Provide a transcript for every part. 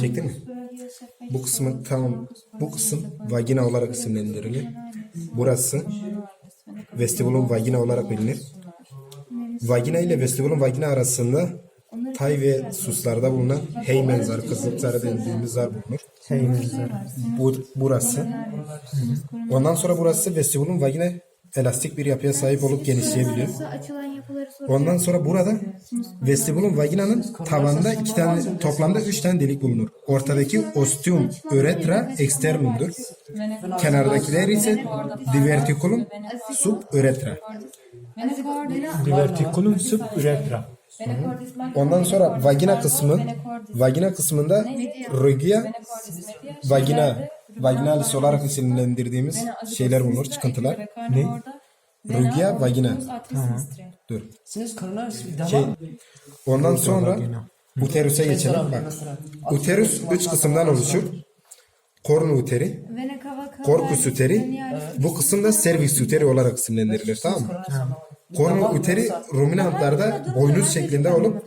Çektin mi? Bu kısmı tamam. Bu kısım vagina olarak isimlendirilir. Burası vestibulum vagina olarak bilinir. Vagina ile vestibulum vagina arasında tay ve suslarda bulunan heymen zarı, kızılık zarı dediğimiz zar bulunur. Heymen zarı. Bu, burası. Ondan sonra burası vestibulum vagina elastik bir yapıya sahip olup genişleyebiliyor. Açılan yapıları Ondan sonra burada vestibulum vaginanın tavanında iki tane toplamda üç tane delik bulunur. Ortadaki ostium uretra externumdur. Kenardakiler ise diverticulum sub uretra. Diverticulum sub uretra. Ondan sonra vagina kısmı vagina kısmında rugia vagina vaginalis olarak isimlendirdiğimiz şeyler bulunur, çıkıntılar. Ne? Rugia vagina. Dur. Şey, ondan sonra uterus'a geçelim. Bak. Uterus üç kısımdan oluşur. Kornu uteri, korpus uteri, bu kısım da cervix uteri olarak isimlendirilir tamam mı? Kornu uteri ruminantlarda boynuz şeklinde olup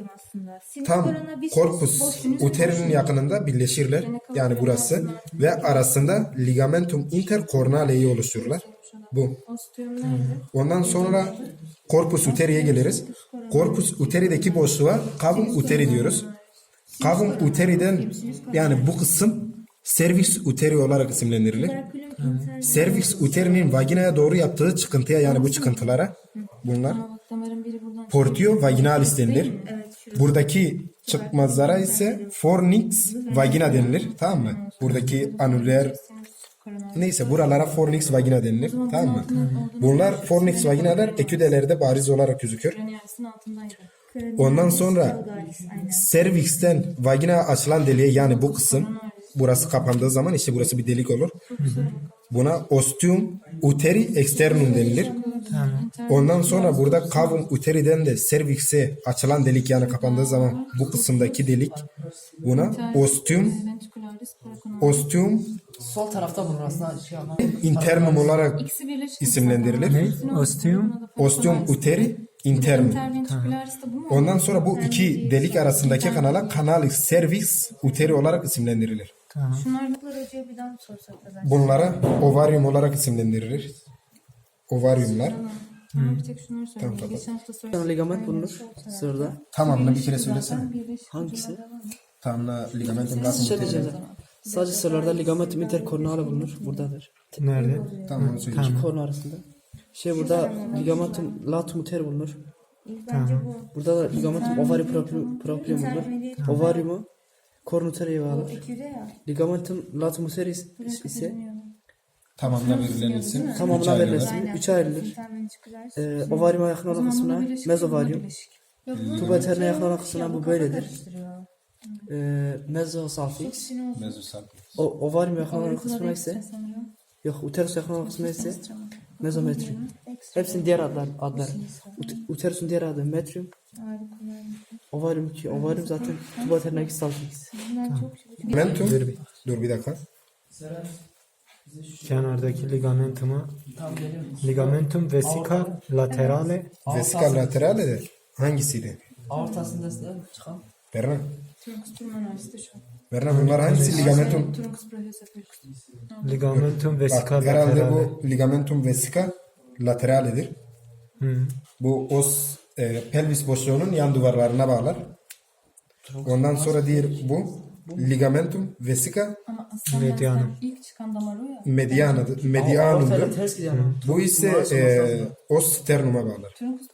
tam korpus uterinin yakınında birleşirler. Yani burası ve arasında ligamentum intercornaleyi oluştururlar. Bu. Ondan sonra korpus uteriye geliriz. Korpus uterideki boşluğa cavum uteri diyoruz. Cavum uteriden yani bu kısım cervix uteri olarak isimlendirilir. Cervix uterinin vaginaya doğru yaptığı çıkıntıya yani bu çıkıntılara bunlar portio vaginalis denilir. Buradaki çıkmazlara ise fornix vagina denilir. Tamam mı? Buradaki anüler neyse buralara fornix vagina denilir. Tamam mı? Bunlar fornix vaginalar eküdelerde bariz olarak gözükür. Ondan sonra cervix'ten vagina açılan deliğe yani bu kısım burası kapandığı zaman işte burası bir delik olur. Buna ostium uteri externum denilir. Ondan sonra burada cavum uteriden de cervix'e açılan delik yani kapandığı zaman bu kısımdaki delik buna ostium ostium sol tarafta bulunur aslında şey ama. internum olarak isimlendirilir. Ne? Ostium. Ostium uteri internum. Ondan sonra bu iki delik arasındaki kanala canalis cervix uteri olarak isimlendirilir. Şunlarlıklar hocaya bir daha sorsak da? Bunlara ovaryum olarak isimlendirilir. Ovaryumlar. Tamam bir tek şunları söyleyeyim. Tamam, Geçen hafta söyledim. ligament bulunur sırda. Tamamını bir kere söylesene. Hangisi? Tamamla ligamentum latum Şey uteri. diyeceğim. Sadece sırlarda ligamentum intercorneale bulunur. Buradadır. Nerede? Tamam onu söyleyeceğim. İki kornu arasında. Şey burada ligamentum latum uteri bulunur. Burada da ligamentum ovari proprium, proprium bulunur. Ovariumu kornuteriye bağlı. Ligamentum latum uteri ise Tamamla verilen isim. üç tamamına ayrılır. isim 3'e ayrılır. Ee, ovariuma yakın olan kısmına mezovarium. Tuba eterne yakın olan kısmına bu böyledir. Ee, mezosalfix. Mezosal. O, ovarium yakın olan kısmına ise yok uterus yakın olan kısmına ise mezometrium. Hepsinin diğer adlar, adları. Ut, uterusun diğer adı metrium. Ovarium ki ovarium zaten tuba eterne salfix. Ligamentum. Dur bir dakika. Kenardaki ligamentumu ligamentum vesica laterale Vesica laterale de hangisiydi? Aortasında çıkan Berna. Berna bunlar hangisi? Ligamentum. Ligamentum Bak vesica herhalde laterale. bu ligamentum vesica lateraledir. Hı. Bu os e, pelvis boşluğunun yan duvarlarına bağlar. Ondan sonra diğer bu ligamentum vesica Ama ilk çıkan damar o ya. medianadır. Medianumdur. Ters gidiyor. Bu ise e, os sternuma bağlar. Trunkus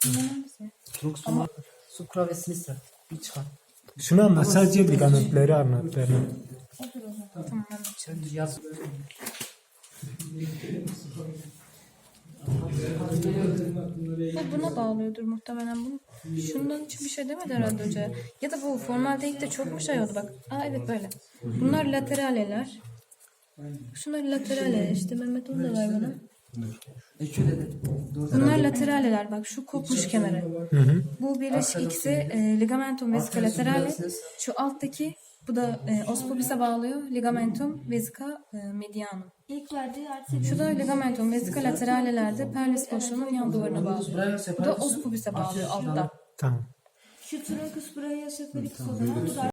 ya. Trunks pulmonaris supra ve sinistra. Bir çıkan. Şunu anlat sadece ligamentleri anlat. Berna. Tamam ben bakacağım. Şimdi yaz. Bu buna bağlıyordur muhtemelen bunu. Şundan hiçbir şey demedi herhalde hoca. Ya da bu formaldehikte çok mu şey oldu bak. Aa evet böyle. Bunlar lateraleler. Şunlar lateraleler işte Mehmet onu da ver bana. Bunlar lateraleler bak şu kopmuş kenarı. Bu birleşik ikisi e, ligamentum vesica laterale. Şu alttaki bu da e, os pubis'e bağlıyor. Ligamentum vesica e, medianum. İlk verdiği artı Şu da ligamentum vesica lateralelerde pelvis boşluğunun yan duvarına bağlıyor. Bu da os pubis'e bağlıyor altta. Tamam. şu trunkus brachiocephalics o zaman bu da